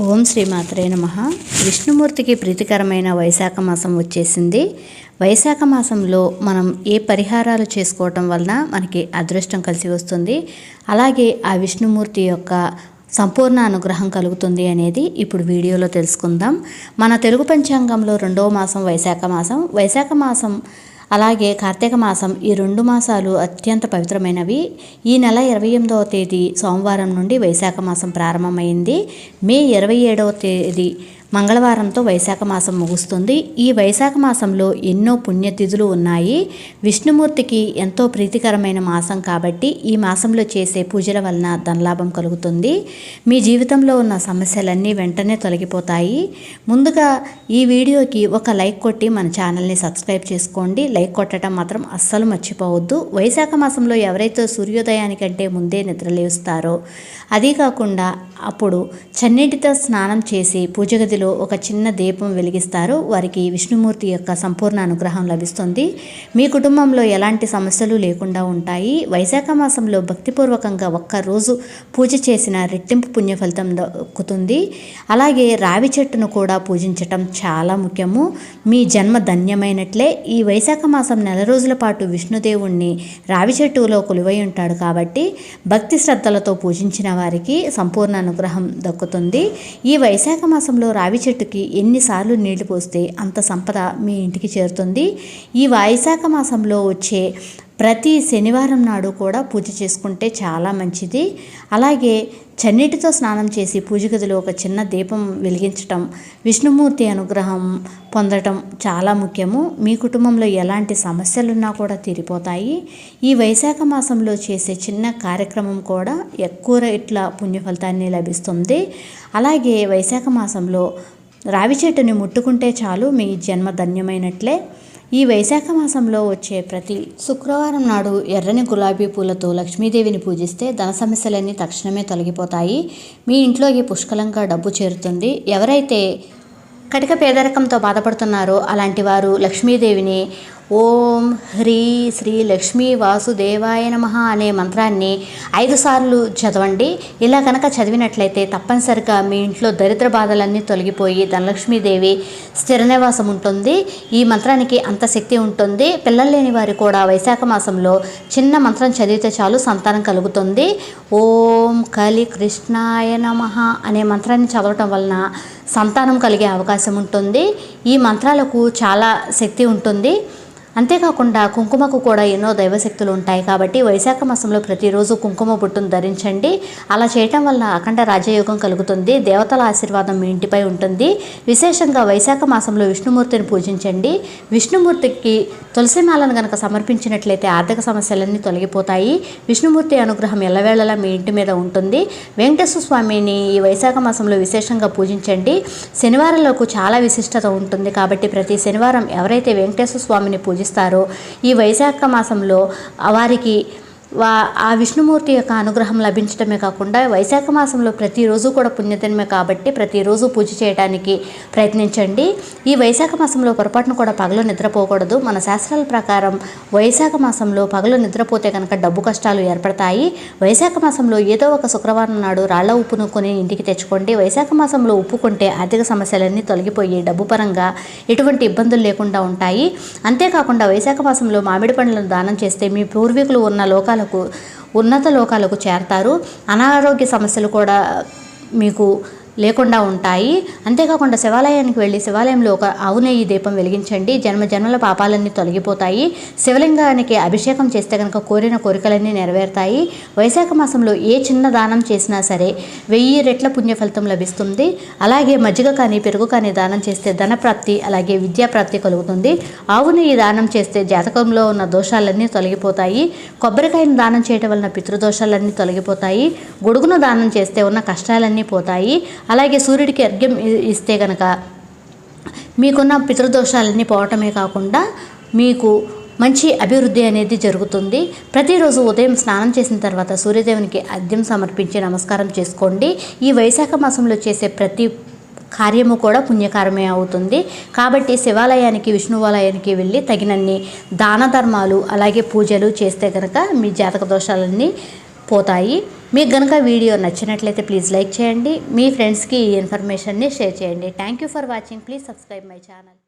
ఓం శ్రీమాత్రే నమ. విష్ణుమూర్తికి ప్రీతికరమైన వైశాఖ మాసం వచ్చేసింది. వైశాఖ మాసంలో మనం ఏ పరిహారాలు చేసుకోవటం వలన మనకి అదృష్టం కలిసి వస్తుంది. అలాగే ఆ విష్ణుమూర్తి యొక్క సంపూర్ణ అనుగ్రహం కలుగుతుంది అనేది ఇప్పుడు వీడియోలో తెలుసుకుందాం. మన తెలుగు పంచాంగంలో రెండవ మాసం వైశాఖ మాసం. వైశాఖ మాసం అలాగే కార్తీక మాసం ఈ రెండు మాసాలు అత్యంత పవిత్రమైనవి. ఈ నెల ఇరవై ఎనిమిదవ తేదీ సోమవారం నుండి వైశాఖ మాసం ప్రారంభమైంది. మే ఇరవై ఏడవ తేదీ మంగళవారంతో వైశాఖ మాసం ముగుస్తుంది. ఈ వైశాఖ మాసంలో ఎన్నో పుణ్యతిథులు ఉన్నాయి. విష్ణుమూర్తికి ఎంతో ప్రీతికరమైన మాసం కాబట్టి ఈ మాసంలో చేసే పూజల వలన ధనలాభం కలుగుతుంది. మీ జీవితంలో ఉన్న సమస్యలన్నీ వెంటనే తొలగిపోతాయి. ముందుగా ఈ వీడియోకి ఒక లైక్ కొట్టి మన ఛానల్ని సబ్స్క్రైబ్ చేసుకోండి. లైక్ కొట్టడం మాత్రం అస్సలు మర్చిపోవద్దు. వైశాఖ మాసంలో ఎవరైతే సూర్యోదయానికంటే ముందే నిద్రలేస్తారో అదీ కాకుండా అప్పుడు చన్నీటితో స్నానం చేసి పూజ గదిలో ఒక చిన్న దీపం వెలిగిస్తారు. వారికి విష్ణుమూర్తి యొక్క సంపూర్ణ అనుగ్రహం లభిస్తుంది. మీ కుటుంబంలో ఎలాంటి సమస్యలు లేకుండా ఉంటాయి. వైశాఖ మాసంలో భక్తిపూర్వకంగా ఒక్క రోజు పూజ చేసిన రెట్టింపు పుణ్య ఫలితం దక్కుతుంది. అలాగే రావి చెట్టును కూడా పూజించటం చాలా ముఖ్యము. మీ జన్మ ధన్యమైనట్లే. ఈ వైశాఖ మాసం నెల రోజుల పాటు విష్ణుదేవుణ్ణి రావి చెట్టులో కొలువై ఉంటాడు కాబట్టి భక్తి శ్రద్ధలతో పూజించిన వారికి సంపూర్ణ అనుగ్రహం దక్కుతుంది. ఈ వైశాఖ మాసంలో రావి చెట్టుకి ఎన్నిసార్లు నీళ్ళు పోస్తే అంత సంపద మీ ఇంటికి చేరుతుంది? ఈ వైశాఖ మాసంలో వచ్చే ప్రతి శనివారం నాడు కూడా పూజ చేసుకుంటే చాలా మంచిది. అలాగే చన్నీటితో స్నానం చేసి పూజ గదిలో ఒక చిన్న దీపం వెలిగించటం విష్ణుమూర్తి అనుగ్రహం పొందటం చాలా ముఖ్యము. మీ కుటుంబంలో ఎలాంటి సమస్యలున్నా కూడా తీరిపోతాయి. ఈ వైశాఖ మాసంలో చేసే చిన్న కార్యక్రమం కూడా ఎక్కువ ఇట్లా పుణ్యఫలితాన్ని లభిస్తుంది. అలాగే వైశాఖ మాసంలో రావి చెట్టుని ముట్టుకుంటే చాలు మీ జన్మ ధన్యమైనట్లే. ఈ వైశాఖ మాసంలో వచ్చే ప్రతి శుక్రవారం నాడు ఎర్రని గులాబీ పూలతో లక్ష్మీదేవిని పూజిస్తే ధన సమస్యలన్నీ తక్షణమే తొలగిపోతాయి. మీ ఇంట్లోకి పుష్కలంగా డబ్బు చేరుతుంది. ఎవరైతే కటిక పేదరికంతో బాధపడుతున్నారో అలాంటి వారు లక్ష్మీదేవిని ఓం హ్రీ శ్రీ లక్ష్మీ వాసుదేవాయ నమ అనే మంత్రాన్ని ఐదు సార్లు చదవండి. ఇలా కనుక చదివినట్లయితే తప్పనిసరిగా మీ ఇంట్లో దరిద్ర బాధలన్నీ తొలగిపోయి ధనలక్ష్మీదేవి స్థిర నివాసం ఉంటుంది. ఈ మంత్రానికి అంత శక్తి ఉంటుంది. పిల్లలు లేని వారు కూడా వైశాఖ మాసంలో చిన్న మంత్రం చదివితే చాలు సంతానం కలుగుతుంది. ఓం కలి కృష్ణాయ నమ అనే మంత్రాన్ని చదవటం వలన సంతానం కలిగే అవకాశం ఉంటుంది. ఈ మంత్రాలకు చాలా శక్తి ఉంటుంది. అంతేకాకుండా కుంకుమకు కూడా ఎన్నో దైవశక్తులు ఉంటాయి కాబట్టి వైశాఖ మాసంలో ప్రతిరోజు కుంకుమ బొట్టును ధరించండి. అలా చేయటం వల్ల అఖండ రాజయోగం కలుగుతుంది. దేవతల ఆశీర్వాదం మీ ఇంటిపై ఉంటుంది. విశేషంగా వైశాఖ మాసంలో విష్ణుమూర్తిని పూజించండి. విష్ణుమూర్తికి తులసిమాలను కనుక సమర్పించినట్లయితే ఆర్థిక సమస్యలన్నీ తొలగిపోతాయి. విష్ణుమూర్తి అనుగ్రహం ఎల్లవేళలా మీ ఇంటి మీద ఉంటుంది. వెంకటేశ్వర స్వామిని ఈ వైశాఖ మాసంలో విశేషంగా పూజించండి. శనివారంలోకు చాలా విశిష్టత ఉంటుంది కాబట్టి ప్రతి శనివారం ఎవరైతే వెంకటేశ్వర స్వామిని పూజ పూజిస్తారో ఈ వైశాఖ మాసంలో వారికి వా ఆ విష్ణుమూర్తి యొక్క అనుగ్రహం లభించడమే కాకుండా వైశాఖ మాసంలో ప్రతిరోజు కూడా పుణ్యదినమే కాబట్టి ప్రతిరోజు పూజ చేయడానికి ప్రయత్నించండి. ఈ వైశాఖ మాసంలో పొరపాటును కూడా పగలు నిద్రపోకూడదు. మన శాస్త్రాల ప్రకారం వైశాఖ మాసంలో పగలు నిద్రపోతే కనుక డబ్బు కష్టాలు ఏర్పడతాయి. వైశాఖ మాసంలో ఏదో ఒక శుక్రవారం నాడు రాళ్ళ ఉప్పును కొని ఇంటికి తెచ్చుకోండి. వైశాఖ మాసంలో ఉప్పు కొంటే ఆర్థిక సమస్యలన్నీ తొలగిపోయి డబ్బు పరంగా ఎటువంటి ఇబ్బందులు లేకుండా ఉంటాయి. అంతేకాకుండా వైశాఖ మాసంలో మామిడి పండ్లను దానం చేస్తే మీ పూర్వీకులు ఉన్న లోకాలు లోకాలకు ఉన్నత లోకాలకు చేరతారు. అనారోగ్య సమస్యలు కూడా మీకు లేకుండా ఉంటాయి. అంతేకాకుండా శివాలయానికి వెళ్ళి శివాలయంలో ఒక ఆవు నెయ్యి దీపం వెలిగించండి. జన్మ జన్మల పాపాలన్నీ తొలగిపోతాయి. శివలింగానికి అభిషేకం చేస్తే కనుక కోరిన కోరికలన్నీ నెరవేరుతాయి. వైశాఖ మాసంలో ఏ చిన్న దానం చేసినా సరే వెయ్యి రెట్ల పుణ్య ఫలితం లభిస్తుంది. అలాగే మజ్జిగ కానీ పెరుగు కానీ దానం చేస్తే ధనప్రాప్తి అలాగే విద్యాప్రాప్తి కలుగుతుంది. ఆవు నెయ్యి దానం చేస్తే జాతకంలో ఉన్న దోషాలన్నీ తొలగిపోతాయి. కొబ్బరికాయను దానం చేయటం వలన పితృదోషాలన్నీ తొలగిపోతాయి. గొడుగును దానం చేస్తే ఉన్న కష్టాలన్నీ పోతాయి. అలాగే సూర్యుడికి అర్ఘ్యం ఇస్తే కనుక మీకున్న పితృదోషాలన్నీ పోవటమే కాకుండా మీకు మంచి అభివృద్ధి అనేది జరుగుతుంది. ప్రతిరోజు ఉదయం స్నానం చేసిన తర్వాత సూర్యదేవునికి అద్యం సమర్పించి నమస్కారం చేసుకోండి. ఈ వైశాఖ మాసంలో చేసే ప్రతి కార్యము కూడా పుణ్యకారమే అవుతుంది. కాబట్టి శివాలయానికి విష్ణువాలయానికి వెళ్ళి తగినన్ని దాన ధర్మాలు అలాగే పూజలు చేస్తే కనుక మీ జాతక దోషాలన్నీ పోతాయి. మీకు కనుక వీడియో నచ్చినట్లయితే ప్లీజ్ లైక్ చేయండి. మీ ఫ్రెండ్స్కి ఈ ఇన్ఫర్మేషన్ని షేర్ చేయండి. Thank you for watching. Please subscribe my channel.